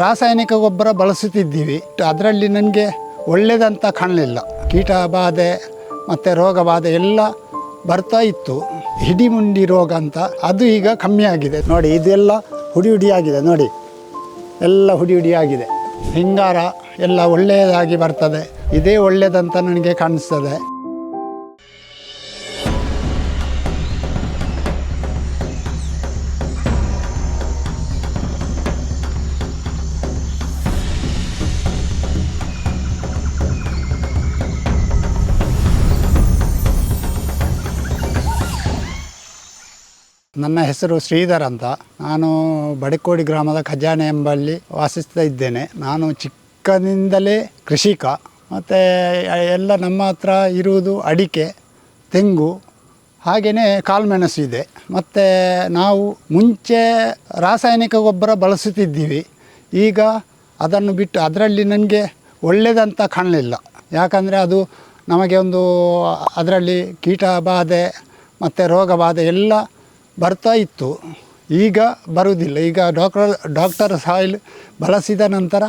ರಾಸಾಯನಿಕ ಗೊಬ್ಬರ ಬಳಸುತ್ತಿದ್ದೀವಿ. ಅದರಲ್ಲಿ ನನಗೆ ಒಳ್ಳೆಯದಂತ ಕಾಣಲಿಲ್ಲ. ಕೀಟ ಬಾಧೆ ಮತ್ತು ರೋಗ ಬಾಧೆ ಎಲ್ಲ ಬರ್ತಾ ಇತ್ತು. ಹಿಡಿಮುಂಡಿ ರೋಗ ಅಂತ ಅದು ಈಗ ಕಮ್ಮಿ ಆಗಿದೆ. ನೋಡಿ, ಇದೆಲ್ಲ ಹುಡಿ ಹುಡಿಯಾಗಿದೆ ನೋಡಿ, ಎಲ್ಲ ಹುಡಿ ಹುಡಿಯಾಗಿದೆ ಹಿಂಗಾರ ಎಲ್ಲ ಒಳ್ಳೆಯದಾಗಿ ಬರ್ತದೆ. ಇದೇ ಒಳ್ಳೆಯದಂತ ನನಗೆ ಕಾಣಿಸ್ತದೆ. ನನ್ನ ಹೆಸರು ಶ್ರೀಧರ್ ಅಂತ. ನಾನು ಬಡಕೋಡಿ ಗ್ರಾಮದ ಖಜಾನೆ ಎಂಬಲ್ಲಿ ವಾಸಿಸ್ತಾ ಇದ್ದೇನೆ. ನಾನು ಚಿಕ್ಕದಿಂದಲೇ ಕೃಷಿಕ. ಮತ್ತು ಎಲ್ಲ ನಮ್ಮ ಹತ್ರ ಇರುವುದು ಅಡಿಕೆ, ತೆಂಗು ಹಾಗೆಯೇ ಕಾಳುಮೆಣಸು ಇದೆ. ಮತ್ತು ನಾವು ಮುಂಚೆ ರಾಸಾಯನಿಕ ಗೊಬ್ಬರ ಬಳಸುತ್ತಿದ್ದೀವಿ. ಈಗ ಅದನ್ನು ಬಿಟ್ಟು ಅದರಲ್ಲಿ ನನಗೆ ಒಳ್ಳೆಯದಂತ ಕಾಣಲಿಲ್ಲ. ಯಾಕಂದರೆ ಅದು ನಮಗೆ ಒಂದು ಅದರಲ್ಲಿ ಕೀಟ ಬಾಧೆ ಮತ್ತು ರೋಗ ಬಾಧೆ ಎಲ್ಲ ಬರ್ತಾ ಇತ್ತು. ಈಗ ಬರುವುದಿಲ್ಲ. ಈಗ ಡಾಕ್ಟರ್ ಡಾಕ್ಟರ್ ಸಾಯಿಲ್ ಬಳಸಿದ ನಂತರ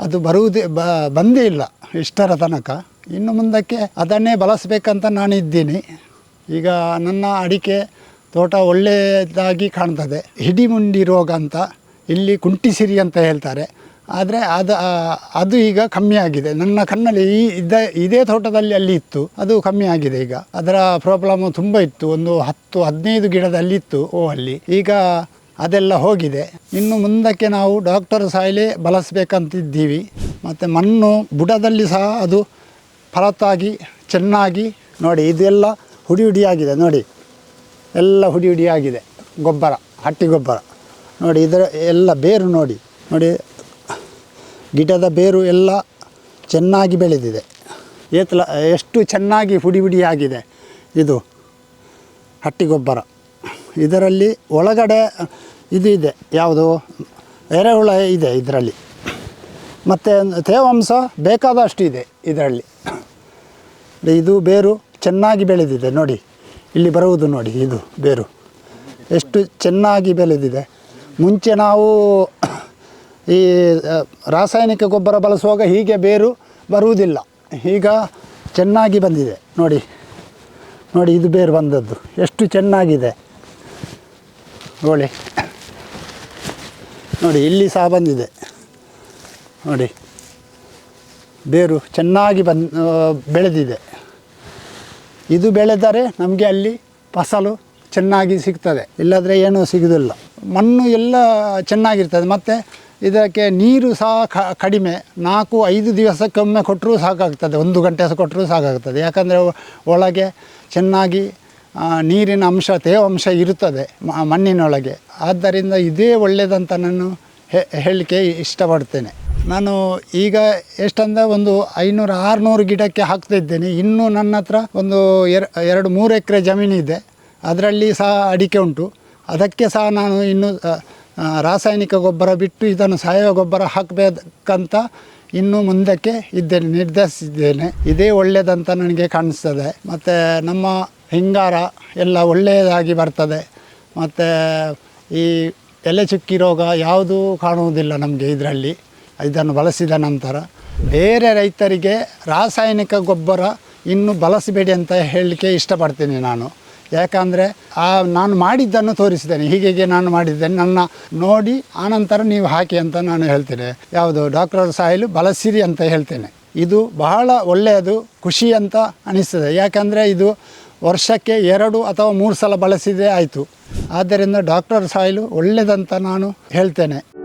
ಅದು ಬರುವುದೇ, ಬ, ಬಂದೇ ಇಲ್ಲ ಇಷ್ಟರ ತನಕ. ಇನ್ನು ಮುಂದಕ್ಕೆ ಅದನ್ನೇ ಬಳಸಬೇಕಂತ ನಾನಿದ್ದೀನಿ. ಈಗ ನನ್ನ ಅಡಿಕೆ ತೋಟ ಒಳ್ಳೆಯದಾಗಿ ಕಾಣ್ತದೆ. ಹಿಡಿಮುಂಡಿ ರೋಗ ಅಂತ, ಇಲ್ಲಿ ಕುಂಟಿಸಿರಿ ಅಂತ ಹೇಳ್ತಾರೆ. ಆದರೆ ಅದು ಅದು ಈಗ ಕಮ್ಮಿ ಆಗಿದೆ. ನನ್ನ ಕಣ್ಣಲ್ಲಿ ಈ ಇದ್ದ, ಇದೇ ತೋಟದಲ್ಲಿ ಅಲ್ಲಿ ಇತ್ತು. ಅದು ಕಮ್ಮಿ ಆಗಿದೆ ಈಗ. ಅದರ ಪ್ರಾಬ್ಲಮ್ ತುಂಬ ಇತ್ತು. ಒಂದು ಹತ್ತು, ಹದಿನೈದು ಗಿಡದಲ್ಲಿ ಇತ್ತು ಓ ಅಲ್ಲಿ. ಈಗ ಅದೆಲ್ಲ ಹೋಗಿದೆ. ಇನ್ನು ಮುಂದಕ್ಕೆ ನಾವು ಡಾಕ್ಟರ್ ಸಾಯಿಲೆ ಬಳಸಬೇಕಂತಿದ್ದೀವಿ. ಮತ್ತು ಮಣ್ಣು ಬುಡದಲ್ಲಿ ಸಹ ಅದು ಫಲತ್ತಾಗಿ ಚೆನ್ನಾಗಿ ನೋಡಿ, ಇದೆಲ್ಲ ಹುಡಿ ಹುಡಿಯಾಗಿದೆ ನೋಡಿ. ಎಲ್ಲ ಹುಡಿ ಹುಡಿಯಾಗಿದೆ. ಗೊಬ್ಬರ, ಹಟ್ಟಿ ಗೊಬ್ಬರ. ನೋಡಿ, ಇದರ ಎಲ್ಲ ಬೇರು ನೋಡಿ. ನೋಡಿ ಗಿಡದ ಬೇರು ಎಲ್ಲ ಚೆನ್ನಾಗಿ ಬೆಳೆದಿದೆ. ಏತಲ, ಎಷ್ಟು ಚೆನ್ನಾಗಿ ಹುಡಿ ಹುಡಿಯಾಗಿದೆ ಇದು ಹಟ್ಟಿಗೊಬ್ಬರ. ಇದರಲ್ಲಿ ಒಳಗಡೆ ಇದು ಇದೆ. ಯಾವುದು? ಎರೆಹುಳ ಇದೆ ಇದರಲ್ಲಿ. ಮತ್ತು ತೇವಾಂಶ ಬೇಕಾದಷ್ಟು ಇದೆ ಇದರಲ್ಲಿ. ಇದು ಬೇರು ಚೆನ್ನಾಗಿ ಬೆಳೆದಿದೆ. ನೋಡಿ, ಇಲ್ಲಿ ಬರುವುದು ನೋಡಿ, ಇದು ಬೇರು. ಎಷ್ಟು ಚೆನ್ನಾಗಿ ಬೆಳೆದಿದೆ. ಮುಂಚೆ ನಾವು ಈ ರಾಸಾಯನಿಕ ಗೊಬ್ಬರ ಬಳಸುವಾಗ ಹೀಗೆ ಬೇರು ಬರುವುದಿಲ್ಲ. ಈಗ ಚೆನ್ನಾಗಿ ಬಂದಿದೆ. ನೋಡಿ ನೋಡಿ ಇದು ಬೇರು ಬಂದದ್ದು. ಎಷ್ಟು ಚೆನ್ನಾಗಿದೆ. ನೋಡಿ ನೋಡಿ ಇಲ್ಲಿ ಸಹ ಬಂದಿದೆ. ನೋಡಿ, ಬೇರು ಚೆನ್ನಾಗಿ ಬಂದ್ ಬೆಳೆದಿದೆ. ಇದು ಬೆಳೆದರೆ ನಮಗೆ ಅಲ್ಲಿ ಫಸಲು ಚೆನ್ನಾಗಿ ಸಿಗ್ತದೆ. ಇಲ್ಲದ್ರೆ ಏನೂ ಸಿಗೋದಿಲ್ಲ. ಮಣ್ಣು ಎಲ್ಲ ಚೆನ್ನಾಗಿರ್ತದೆ. ಮತ್ತು ಇದಕ್ಕೆ ನೀರು ಸಹ ಕಡಿಮೆ. ನಾಲ್ಕು, ಐದು ದಿವಸಕ್ಕೊಮ್ಮೆ ಕೊಟ್ಟರೂ ಸಾಕಾಗ್ತದೆ. ಒಂದು ಗಂಟೆ ಸಹ ಕೊಟ್ಟರೂ ಸಾಕಾಗ್ತದೆ. ಯಾಕಂದರೆ ಒಳಗೆ ಚೆನ್ನಾಗಿ ನೀರಿನ ಅಂಶ ತೇವಾಂಶ ಇರುತ್ತದೆ ಮಣ್ಣಿನೊಳಗೆ. ಆದ್ದರಿಂದ ಇದೇ ಒಳ್ಳೆಯದಂತ ನಾನು ಹೇಳಲಿಕ್ಕೆ ಇಷ್ಟಪಡ್ತೇನೆ. ನಾನು ಈಗ ಎಷ್ಟಂದರೆ ಒಂದು ಐನೂರು, ಆರುನೂರು ಗಿಡಕ್ಕೆ ಹಾಕ್ತಿದ್ದೇನೆ ಇನ್ನೂ ನನ್ನ ಹತ್ರ ಒಂದು ಎರ, ಎರಡು, ಮೂರು ಎಕರೆ ಜಮೀನಿದೆ. ಅದರಲ್ಲಿ ಸಹ ಅಡಿಕೆ ಉಂಟು. ಅದಕ್ಕೆ ಸಹ ನಾನು ಇನ್ನು ರಾಸಾಯನಿಕ ಗೊಬ್ಬರ ಬಿಟ್ಟು ಇದನ್ನು ಸಾವಯವ ಗೊಬ್ಬರ ಹಾಕಬೇಕಂತ ಇನ್ನು ಮುಂದಕ್ಕೆ ಇದ್ದೇನೆ, ನಿರ್ಧರಿಸಿದ್ದೇನೆ. ಇದೇ ಒಳ್ಳೆಯದಂತ ನನಗೆ ಕಾಣಿಸ್ತದೆ. ಮತ್ತು ನಮ್ಮ ಹಿಂಗಾರ ಎಲ್ಲ ಒಳ್ಳೆಯದಾಗಿ ಬರ್ತದೆ. ಮತ್ತು ಈ ಎಲೆ ಚುಕ್ಕಿ ರೋಗ ಯಾವುದೂ ಕಾಣುವುದಿಲ್ಲ ನಮಗೆ ಇದರಲ್ಲಿ. ಇದನ್ನು ಬಳಸಿದ ನಂತರ ಬೇರೆ ರೈತರಿಗೆ ರಾಸಾಯನಿಕ ಗೊಬ್ಬರ ಇನ್ನು ಬಳಸಬೇಡಿ ಅಂತ ಹೇಳಲಿಕ್ಕೆ ಇಷ್ಟಪಡ್ತೀನಿ ನಾನು. ಯಾಕಂದರೆ ಆ ನಾನು ಮಾಡಿದ್ದನ್ನು ತೋರಿಸಿದ್ದೇನೆ, ಹೀಗೆ ನಾನು ಮಾಡಿದ್ದೇನೆ, ನನ್ನ ನೋಡಿ ಆನಂತರ ನೀವು ಹಾಕಿ ಅಂತ ನಾನು ಹೇಳ್ತೇನೆ. ಯಾವುದು? ಡಾಕ್ಟರ್ ಸಾಯಿಲು ಬಳಸಿರಿ ಅಂತ ಹೇಳ್ತೇನೆ. ಇದು ಬಹಳ ಒಳ್ಳೆಯದು, ಖುಷಿ ಅಂತ ಅನಿಸ್ತದೆ. ಯಾಕಂದರೆ ಇದು ವರ್ಷಕ್ಕೆ ಎರಡು ಅಥವಾ ಮೂರು ಸಲ ಬಳಸಿದೆ ಆಯಿತು. ಆದ್ದರಿಂದ ಡಾಕ್ಟರ್ ಸಾಯಿಲು ಒಳ್ಳೆಯದಂತ ನಾನು ಹೇಳ್ತೇನೆ.